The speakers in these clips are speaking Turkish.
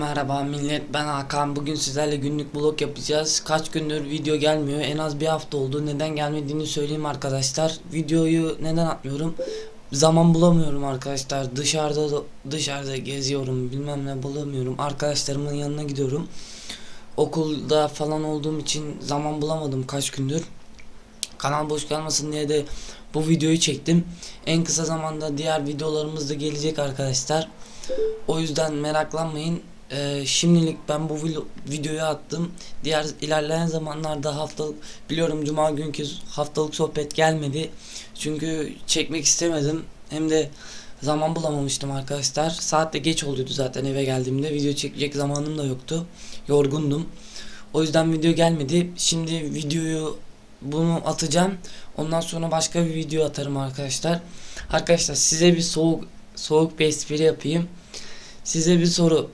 Merhaba millet ben Hakan. Bugün sizlerle günlük blog yapacağız. Kaç gündür video gelmiyor. En az bir hafta oldu. Neden gelmediğini söyleyeyim arkadaşlar. Videoyu neden atmıyorum? Zaman bulamıyorum arkadaşlar. Dışarıda da- dışarıda geziyorum bilmem ne bulamıyorum. Arkadaşlarımın yanına gidiyorum. Okulda falan olduğum için zaman bulamadım kaç gündür. Kanal boş kalmasın diye de bu videoyu çektim. En kısa zamanda diğer videolarımız da gelecek arkadaşlar. O yüzden meraklanmayın. Ee, şimdilik ben bu videoyu attım. Diğer ilerleyen zamanlarda haftalık biliyorum cuma günkü haftalık sohbet gelmedi. Çünkü çekmek istemedim. Hem de zaman bulamamıştım arkadaşlar. Saat de geç oluyordu zaten eve geldiğimde. Video çekecek zamanım da yoktu. Yorgundum. O yüzden video gelmedi. Şimdi videoyu bunu atacağım. Ondan sonra başka bir video atarım arkadaşlar. Arkadaşlar size bir soğuk soğuk bir espri yapayım. Size bir soru.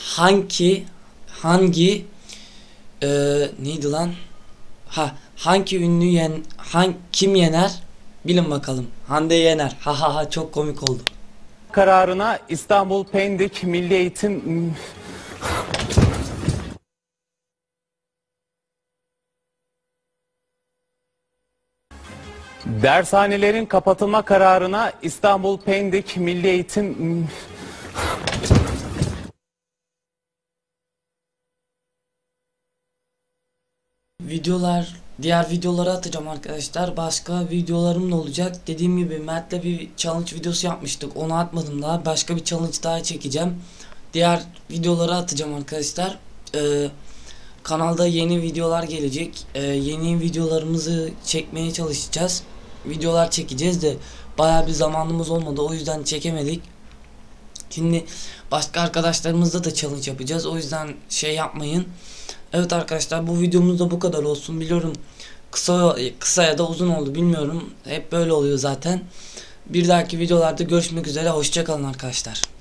Hangi hangi e, neydi lan? Ha hangi ünlü yen han, kim yener? Bilin bakalım. Hande Yener. Ha ha ha çok komik oldu. kararına İstanbul Pendik Milli Eğitim Dershanelerin kapatılma kararına İstanbul Pendik Milli Eğitim Videolar diğer videoları atacağım arkadaşlar. Başka videolarım da olacak. Dediğim gibi Mert'le bir challenge videosu yapmıştık. Onu atmadım daha. Başka bir challenge daha çekeceğim. Diğer videoları atacağım arkadaşlar. Ee, kanalda yeni videolar gelecek. Ee, yeni videolarımızı çekmeye çalışacağız. Videolar çekeceğiz de baya bir zamanımız olmadı. O yüzden çekemedik. Şimdi başka arkadaşlarımızla da challenge yapacağız. O yüzden şey yapmayın. Evet arkadaşlar bu videomuz da bu kadar olsun. Biliyorum kısa kısa ya da uzun oldu bilmiyorum. Hep böyle oluyor zaten. Bir dahaki videolarda görüşmek üzere. Hoşçakalın arkadaşlar.